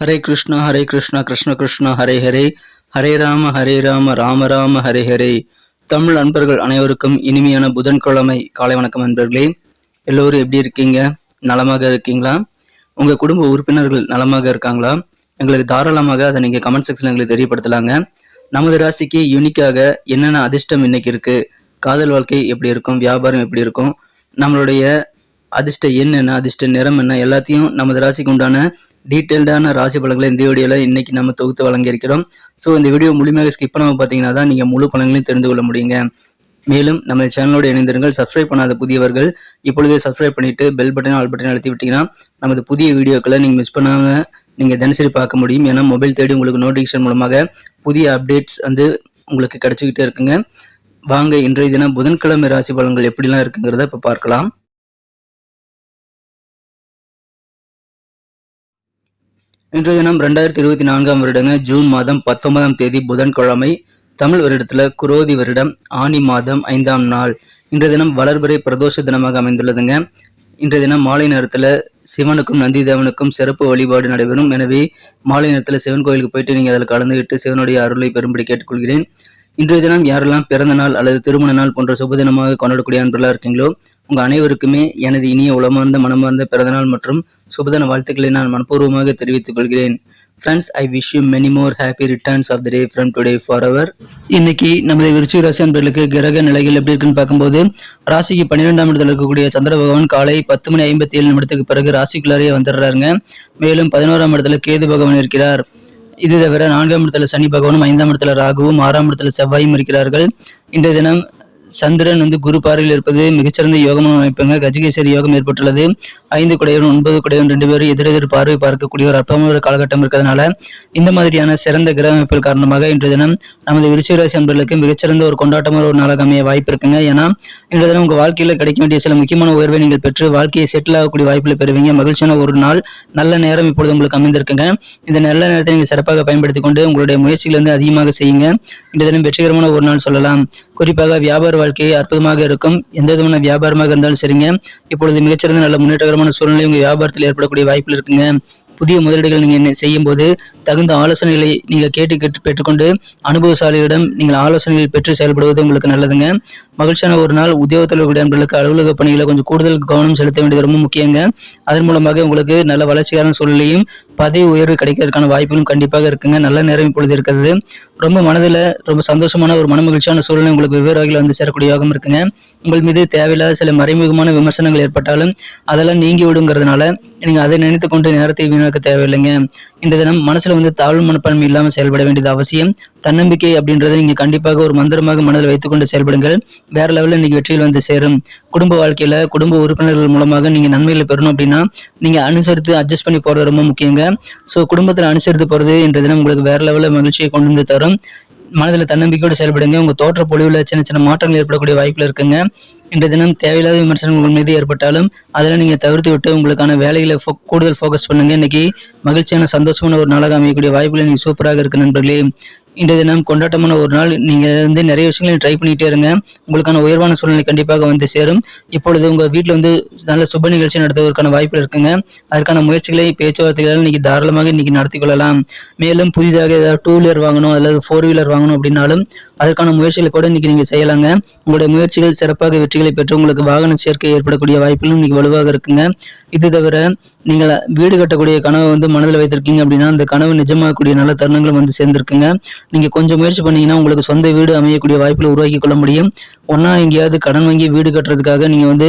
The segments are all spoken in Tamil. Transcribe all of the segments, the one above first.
ஹரே கிருஷ்ணா ஹரே கிருஷ்ணா கிருஷ்ண கிருஷ்ணா ஹரே ஹரே. ஹரே ராம ஹரே ராம ராம ராம ஹரே ஹரே. தமிழ் அன்பர்கள் அனைவருக்கும் இனிமையான புதன்கிழமை. காலை வணக்கம் அன்பர்களே. எல்லோரும் எப்படி இருக்கீங்க? நலமாக இருக்கீங்களா? உங்கள் குடும்ப உறுப்பினர்கள் நலமாக இருக்காங்களா? எங்களுக்கு தாராளமாக அதை நீங்கள் கமெண்ட் செக்ஷனில் எங்களுக்கு தெரியப்படுத்தலாங்க. நமது ராசிக்கு யூனிக்காக என்னென்ன அதிர்ஷ்டம் இன்னைக்கு இருக்கு? காதல் வாழ்க்கை எப்படி இருக்கும்? வியாபாரம் எப்படி இருக்கும்? நம்மளுடைய அதிர்ஷ்ட எண் என்ன அதிர்ஷ்ட நிறம் என்ன? எல்லாத்தையும் நமது ராசிக்கு உண்டான டீட்டெயில்டான ராசி பலன்களை இந்த வீடியோவில் இன்றைக்கி நம்ம தொகுத்து வழங்கியிருக்கிறோம். ஸோ இந்த வீடியோ முழுமையாக ஸ்கிப் பண்ணாமல் பார்த்தீங்கன்னா தான் நீங்கள் முழு பலன்களையும் தெரிந்து கொள்ள முடியுங்க. மேலும் நம்ம சேனலோடு இணைந்திருங்கள். சப்ஸ்கிரைப் பண்ணாத புதியவர்கள் இப்பொழுதே சப்ஸ்கிரைப் பண்ணிட்டு பெல் பட்டன் ஆல் பட்டன் அழுத்தி விட்டீங்கன்னா நமது புதிய வீடியோக்களை நீங்கள் மிஸ் பண்ணாமல் நீங்கள் தினசரி பார்க்க முடியும். ஏன்னா மொபைல் தேடி உங்களுக்கு நோட்டிஃபிகேஷன் மூலமாக புதிய அப்டேட்ஸ் வந்து உங்களுக்கு கிடைச்சிக்கிட்டே இருக்குங்க. வாங்க இன்றைய தினம் புதன்கிழமை ராசி பலன்கள் எப்படிலாம் இருக்குங்கிறத இப்போ பார்க்கலாம். இன்றைய தினம் ரெண்டாயிரத்தி இருபத்தி நான்காம் வருடங்க ஜூன் மாதம் பத்தொன்பதாம் தேதி புதன்கிழமை தமிழ் வருடத்துல குரோதி வருடம் ஆனி மாதம் ஐந்தாம் நாள். இன்றைய தினம் வளர்பிறை பிரதோஷ தினமாக அமைந்துள்ளதுங்க. இன்றைய தினம் மாலை நேரத்துல சிவனுக்கும் நந்தி தேவனுக்கும் சிறப்பு வழிபாடு நடைபெறும். எனவே மாலை நேரத்துல சிவன் கோயிலுக்கு போயிட்டு நீங்க அதில் கலந்துகிட்டு சிவனுடைய அருளை பெரும்படி கேட்டுக்கொள்கிறேன். இன்றைய தினம் யாரெல்லாம் பிறந்த நாள் அல்லது திருமண நாள் போன்ற சுப தினமாக கொண்டாடக்கூடிய அன்பெல்லாம் இருக்கீங்களோ உங்கள் அனைவருக்குமே எனது இனிய உளமார்ந்த மனமார்ந்த பிறந்தநாள் மற்றும் சுபதன வாழ்த்துக்களை நான் மனப்பூர்வமாக தெரிவித்துக் கொள்கிறேன். Friends I wish you many more happy returns of the day from today for அவர் இன்னைக்கு நமது விருச்சிக ராசி அன்பர்களுக்கு கிரக நிலைகள் எப்படி இருக்குன்னு பார்க்கும்போது ராசிக்கு பன்னிரெண்டாம் இடத்துல இருக்கக்கூடிய சந்திர பகவான் காலை பத்து மணி ஐம்பத்தி ஏழு நிமிடத்துக்கு பிறகு ராசிக்குள்ளாரே வந்துடுறாருங்க. மேலும் பதினோராம் இடத்துல கேது பகவான் இருக்கிறார். இது தவிர நான்காம் இடத்துல சனி பகவானும் ஐந்தாம் இடத்துல ராகுவும் ஆறாம் இடத்துல செவ்வாயும் இருக்கிறார்கள். இன்றைய தினம் சந்திரன் வந்து குரு பார்வையில் இருப்பது மிகச்சிறந்த யோகமான அமைப்புங்க. கஜகேசரி யோகம் ஏற்பட்டுள்ளது. ஐந்து குடையவன் ஒன்பது குடையவன் ரெண்டு பேரும் எதிரெதிர் பார்வை பார்க்கக்கூடிய ஒரு அற்பமான ஒரு காலகட்டம் இருக்கிறதுனால இந்த மாதிரியான சிறந்த கிரக அமைப்பில் காரணமாக இன்றைய தினம் நமது விருச்சிகராசி அன்பர்களுக்கு மிகச்சிறந்த ஒரு கொண்டாட்டமான ஒரு நாளாக அமைய வாய்ப்பு இருக்குங்க. ஏன்னா இன்றைய தினம் உங்க வாழ்க்கையில கிடைக்க வேண்டிய சில முக்கியமான உயர்வை நீங்கள் பெற்று வாழ்க்கையை செட்டில் ஆகக்கூடிய வாய்ப்பில் பெறுவீங்க. மகிழ்ச்சியான ஒரு நாள் நல்ல நேரம் இப்பொழுது உங்களுக்கு அமைந்திருக்குங்க. இந்த நல்ல நேரத்தை நீங்கள் சிறப்பாக பயன்படுத்தி கொண்டு உங்களுடைய முயற்சிகளை வந்து அதிகமாக செய்யுங்க. இன்றைய தினம் வெற்றிகரமான ஒரு நாள் சொல்லலாம். குறிப்பாக வியாபார வாழ்க்கையை அற்புதமாக இருக்கும். எந்த விதமான வியாபாரமாக இருந்தாலும் சரிங்க. இப்பொழுது மிகச்சிறந்த நல்ல முன்னேற்றகரமான சூழ்நிலை உங்க வியாபாரத்தில் ஏற்படக்கூடிய வாய்ப்புகள் இருக்குங்க. புதிய முதலீடுகள் நீங்க செய்யும் போது தகுந்த ஆலோசனைகளை நீங்கள் கேட்டு கேட்டு பெற்றுக்கொண்டு அனுபவசாலியிடம் நீங்கள் ஆலோசனைகள் பெற்று செயல்படுவது உங்களுக்கு நல்லதுங்க. மகிழ்ச்சியான ஒரு நாள். உத்தியோகத்தில் இருக்கக்கூடிய நண்பர்களுக்கு அலுவலக பணிகளை கொஞ்சம் கூடுதல் கவனம் செலுத்த வேண்டியது ரொம்ப முக்கியங்க. அதன் மூலமாக உங்களுக்கு நல்ல வளர்ச்சியான சூழ்நிலையும் பதவி உயர்வு கிடைக்கிறதுக்கான வாய்ப்புகளும் கண்டிப்பாக இருக்குங்க. நல்ல நேரம் இப்பொழுது இருக்கிறது. ரொம்ப மனதில் ரொம்ப சந்தோஷமான ஒரு மன மகிழ்ச்சியான சூழ்நிலை உங்களுக்கு வெவ்வேறு வகையில் வந்து சேரக்கூடிய யோகம் இருக்குங்க. உங்கள் மீது தேவையில்லாத சில மறைமுகமான விமர்சனங்கள் ஏற்பட்டாலும் அதெல்லாம் நீங்கி விடுங்கிறதுனால நீங்கள் அதை நினைத்து கொண்டு நேரத்தை வீணாக்க தேவையில்லைங்க. இந்த தினம் மனசுல வந்து தாழ்வு மனப்பான்மை இல்லாமல் செயல்பட வேண்டியது அவசியம். தன்னம்பிக்கை அப்படின்றத நீங்க கண்டிப்பாக ஒரு மந்திரமாக மனதில் வைத்துக்கொண்டு செயல்படுங்கள். வேற லெவலில் இன்னைக்கு வெற்றியில் வந்து சேரும். குடும்ப வாழ்க்கையில குடும்ப உறுப்பினர்கள் மூலமாக நீங்க நன்மைகளை பெறணும் அப்படின்னா நீங்க அனுசரித்து அட்ஜஸ்ட் பண்ணி போறது ரொம்ப முக்கியங்க. ஸோ குடும்பத்தில் அனுசரித்து போறது இன்றைய தினம் உங்களுக்கு வேற லெவலில் மகிழ்ச்சியை கொண்டு வந்து தரும். மனதில் தன்னம்பிக்கையோடு செயல்படுங்க. உங்க தோற்ற பொழிவில் சின்ன சின்ன மாற்றங்கள் ஏற்படக்கூடிய வாய்ப்பில் இருக்குங்க. இன்றைய தினம் தேவையில்லாத விமர்சனங்கள் உங்கள் மீது ஏற்பட்டாலும் அதில் நீங்கள் தவிர்த்து விட்டு உங்களுக்கான வேலைகளை ஃபோ கூடுதல் ஃபோக்கஸ் பண்ணுங்க. இன்னைக்கு மகிழ்ச்சியான சந்தோஷமான ஒரு நாளாக அமையக்கூடிய வாய்ப்புகள் நீங்கள் சூப்பராக இருக்கு நண்பர்களே. இன்றைய தினம் கொண்டாட்டமான ஒரு நாள். நீங்கள் வந்து நிறைய விஷயங்களையும் ட்ரை பண்ணிட்டே இருங்க. உங்களுக்கான உயர்வான சூழ்நிலை கண்டிப்பாக வந்து சேரும். இப்பொழுது உங்கள் வீட்டில் வந்து நல்ல சுப நிகழ்ச்சி நடத்துவதற்கான வாய்ப்பு இருக்குங்க. அதற்கான முயற்சிகளை பேச்சுவார்த்தைகளால் நீங்கள் தாராளமாக இன்னைக்கு நடத்தி கொள்ளலாம். மேலும் புதிதாக ஏதாவது டூ வீலர் வாங்கணும் அல்லது ஃபோர் வீலர் வாங்கணும் அப்படின்னாலும் அதற்கான முயற்சிகளை கூட இன்னைக்கு நீங்கள் செய்யலாங்க. உங்களுடைய முயற்சிகள் சிறப்பாக வெற்றிகளை பெற்று உங்களுக்கு வாகன சேர்க்கை ஏற்படக்கூடிய வாய்ப்புகளும் இன்னைக்கு வலுவாக இருக்குங்க. இது தவிர நீங்கள் வீடு கட்டக்கூடிய கனவை வந்து மனதில் வைத்திருக்கீங்க அப்படின்னா அந்த கனவு நிஜமாகக்கூடிய நல்ல தருணங்களும் வந்து சேர்ந்திருக்குங்க. நீங்கள் கொஞ்சம் முயற்சி பண்ணீங்கன்னா உங்களுக்கு சொந்த வீடு அமையக்கூடிய வாய்ப்புகளை உருவாக்கி கொள்ள முடியும். ஒன்றா எங்கேயாவது கடன் வாங்கி வீடு கட்டுறதுக்காக நீங்கள் வந்து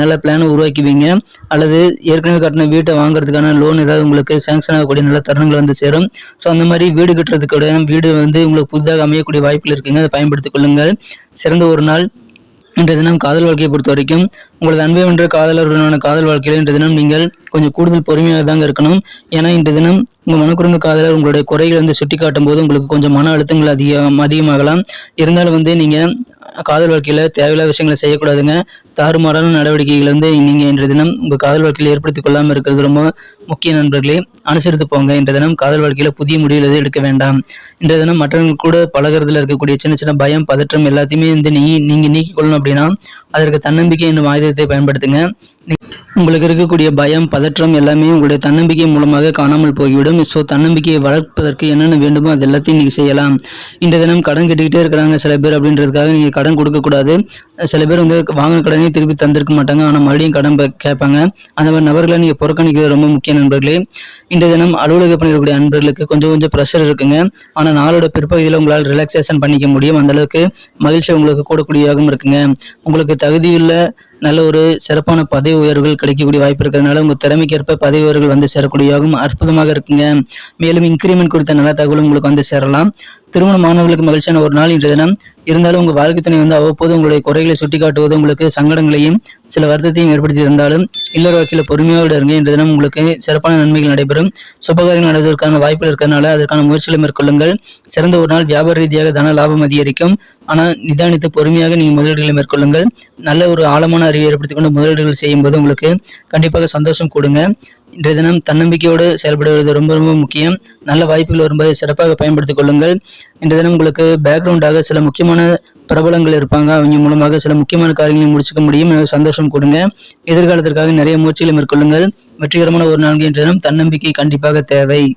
நல்ல பிளானை உருவாக்குவீங்க அல்லது ஏற்கனவே கட்டின வீட்டை வாங்குறதுக்கான லோன் ஏதாவது உங்களுக்கு சேங்ஷன் ஆகக்கூடிய நல்ல தருணங்கள் வந்து சேரும். ஸோ அந்த மாதிரி வீடு கட்டுறதுக்கூட வீடு வந்து உங்களுக்கு புதிதாக அமையக்கூடிய வாய்ப்புகள் இருக்குங்க. அதை பயன்படுத்திக் கொள்ளுங்கள். சிறந்த ஒரு நாள். இன்றைய தினம் காதல் வாழ்க்கையை பொறுத்த வரைக்கும் உங்களது அன்பை வென்ற காதலருடனான காதல் வாழ்க்கையில் இன்றைய தினம் நீங்கள் கொஞ்சம் கூடுதல் பொறுமையாக தாங்க இருக்கணும். ஏன்னா இன்றைய தினம் உங்கள் மனக்குறந்த காதலர் உங்களுடைய குறைகளை வந்து சுட்டி காட்டும் போது உங்களுக்கு கொஞ்சம் மன அழுத்தங்கள் அதிகம் அதிகமாகலாம். இருந்தாலும் வந்து நீங்கள் காதல் வாழ்க்கையில் தேவையில்லாத விஷயங்களை செய்யக்கூடாதுங்க. தாறுமாறான நடவடிக்கைகள் வந்து நீங்க இன்றைய தினம். உங்க காதல் வாழ்க்கையில் ஏற்படுத்திக் கொள்ளாமல் இருக்கிறது ரொம்ப முக்கிய நண்பர்களே அனுசரித்து போங்க. இன்றைய தினம் காதல் வாழ்க்கையில் புதிய முடிவுகள் எதுவும் எடுக்க வேண்டாம். இன்றைய தினம் மற்றவங்க கூட பழகிறதுல இருக்கக்கூடிய சின்ன சின்ன பயம் பதற்றம் எல்லாத்தையுமே வந்து நீ நீங்க நீக்கிக் கொள்ளணும் அப்படின்னா அதற்கு தன்னம்பிக்கை என்னும் ஆயுதத்தை பயன்படுத்துங்க. உங்களுக்கு இருக்கக்கூடிய பயம் பதற்றம் எல்லாமே உங்களுடைய தன்னம்பிக்கை மூலமாக காணாமல் போய்விடும். ஸோ தன்னம்பிக்கையை வளர்ப்பதற்கு என்னென்ன வேண்டுமோ அது எல்லாத்தையும் நீங்கள் செய்யலாம். இந்த தினம் கடன் கட்டிக்கிட்டே இருக்கிறாங்க சில பேர் அப்படின்றதுக்காக நீங்கள் கடன் கொடுக்கக்கூடாது சில பேர் வந்து வாங்கின கடனே திருப்பி தந்திருக்க மாட்டாங்க. ஆனால் மறுபடியும் கடன் கேட்பாங்க. அந்த மாதிரி நபர்களை நீங்கள் புறக்கணிக்கிறது ரொம்ப முக்கிய நண்பர்களே. இந்த தினம் அலுவலக பணியிடக்கூடிய நண்பர்களுக்கு கொஞ்சம் கொஞ்சம் ப்ரெஷர் இருக்குங்க. ஆனால் நாளோட பிற்பகுதியில் உங்களால் ரிலாக்ஸேஷன் பண்ணிக்க முடியும். அந்த அளவுக்கு மகிழ்ச்சி உங்களுக்கு கூடக்கூடியதாகவும் இருக்குங்க. உங்களுக்கு தகுதியுள்ள நல்ல ஒரு சிறப்பான பதவி உயர்வுகள் கிடைக்கக்கூடிய வாய்ப்பு இருக்கிறதுனால உங்கள் திறமைக்கேற்ப பதவி உயர்வுகள் வந்து சேரக்கூடியதாகவும் அற்புதமாக இருக்குங்க. மேலும் இன்க்ரிமெண்ட் குறித்த நல்ல தகவலும் உங்களுக்கு வந்து சேரலாம். திருமண மாணவர்களுக்கு மகிழ்ச்சியான ஒரு நாள் இன்றைய தினம். இருந்தாலும் உங்க வாழ்க்கை துணை வந்து அவ்வப்போது உங்களுடைய குறைகளை சுட்டிக்காட்டுவது உங்களுக்கு சங்கடங்களையும் சில வருத்தத்தையும் ஏற்படுத்தி இருந்தாலும் இல்லற வாழ்க்கையில பொறுமையோடு இருங்க இன்று தினம் உங்களுக்கு சிறப்பான நன்மைகள் நடைபெறும். சுபகாரியங்கள் நடவதற்கான வாய்ப்புகள் இருக்கிறதுனால அதற்கான முயற்சிகளை மேற்கொள்ளுங்கள். சிறந்த ஒரு நாள் வியாபார ரீதியாக தன லாபம் அதிகரிக்கும். ஆனால் நிதானித்து பொறுமையாக நீங்கள் முதலீடுகளை மேற்கொள்ளுங்கள். நல்ல ஒரு ஆழமான அறிவை ஏற்படுத்திக் கொண்டு முதலீடுகள் செய்யும்போது உங்களுக்கு கண்டிப்பாக சந்தோஷம் கொடுங்க. இன்றைய தினம் தன்னம்பிக்கையோடு செயல்படுவது ரொம்ப ரொம்ப முக்கியம். நல்ல வாய்ப்புகள் வரும்போது சிறப்பாக பயன்படுத்திக் கொள்ளுங்கள். இன்றைய தினம் உங்களுக்கு பேக்ரவுண்டாக சில முக்கியமான பிரபலங்கள் இருப்பாங்க. அவங்க மூலமாக சில முக்கியமான காரியங்களை முடிச்சுக்க முடியும். சந்தோஷம் கொடுங்க. எதிர்காலத்திற்காக நிறைய முயற்சிகளை மேற்கொள்ளுங்கள். வெற்றிகரமான ஒரு நான்கு இன்றைய தினம். தன்னம்பிக்கை கண்டிப்பாக தேவை.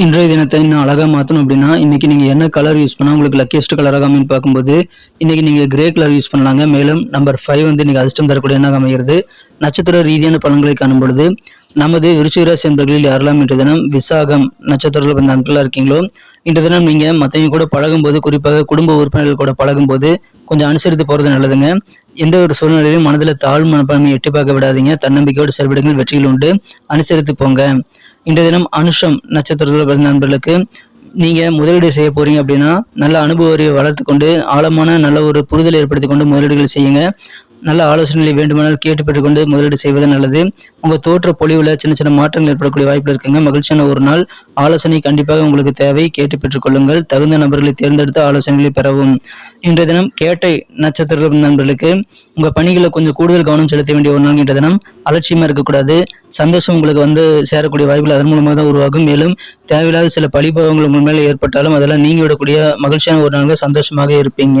இன்றைய தினத்தை இன்னும் அழகாக மாற்றணும் அப்படின்னா இன்றைக்கி நீங்கள் என்ன கலர் யூஸ் பண்ணால் உங்களுக்கு லக்கியஸ்ட் கலராக அமைன்னு பார்க்கும்போது இன்றைக்கி நீங்கள் கிரே கலர் யூஸ் பண்ணலாங்க. மேலும் நம்பர் ஃபைவ் வந்து நீங்கள் அதிர்ஷ்டம் தரக்கூடிய எண்ணாக அமைகிறது நட்சத்திர ரீதியான பலன்களை காணும் பொழுது நமது விருச்சிகராசி என்பர்களில் யாரெல்லாம் இன்றைய தினம் விசாகம் நட்சத்திரத்தில் பிறந்த நாட்களாக இருக்கீங்களோ இன்றைய தினம் நீங்கள் மற்றவங்க கூட பழகும்போது குறிப்பாக குடும்ப உறுப்பினர்கள் கூட பழகும்போது கொஞ்சம் அனுசரித்து போகிறது நல்லதுங்க. எந்த ஒரு சூழ்நிலையிலும் மனதில் தாழ் மனப்பான்மையை எட்டி பார்க்க விடாதீங்க. தன்னம்பிக்கையோடு செயல்படுங்கள். வெற்றிகள் உண்டு. அனுசரித்து போங்க. இன்றைய தினம் அனுஷம் நட்சத்திரத்தில் பிறந்த நண்பர்களுக்கு நீங்க முதலீடு செய்ய போறீங்க அப்படின்னா நல்ல அனுபவ அறிவை வளர்த்து கொண்டு ஆழமான நல்ல ஒரு புரிதல் ஏற்படுத்தி கொண்டு முதலீடுகள் செய்யுங்க. நல்ல ஆலோசனைகளை வேண்டுமானால் கேட்டு பெற்றுக்கொண்டு முதலீடு செய்வது நல்லது. உங்க தோற்ற பொலிவுல சின்ன சின்ன மாற்றங்கள் ஏற்படக்கூடிய வாய்ப்பு இருக்குங்க. மகிழ்ச்சியான ஒரு நாள். ஆலோசனை கண்டிப்பாக உங்களுக்கு தேவை. கேட்டு பெற்றுக்கொள்ளுங்கள். தகுந்த நபர்களை தேர்ந்தெடுத்து ஆலோசனைகளை பெறவும். இன்றைய தினம் கேட்டை நட்சத்திர நண்பர்களுக்கு உங்க பணிகளை கொஞ்சம் கூடுதல் கவனம் செலுத்த வேண்டிய ஒரு நாள் இன்றைய தினம். அலட்சியமா இருக்கக்கூடாது. சந்தோஷம் உங்களுக்கு வந்து சேரக்கூடிய வாய்ப்புகள் அதன் மூலமாக தான் உருவாகும். மேலும் தேவையில்லாத சில பழிபாவங்கள் உங்கள் மேலே ஏற்பட்டாலும் அதெல்லாம் நீங்கி விடக்கூடிய மகிழ்ச்சியான ஒரு நாளாக சந்தோஷமாக இருப்பீங்க.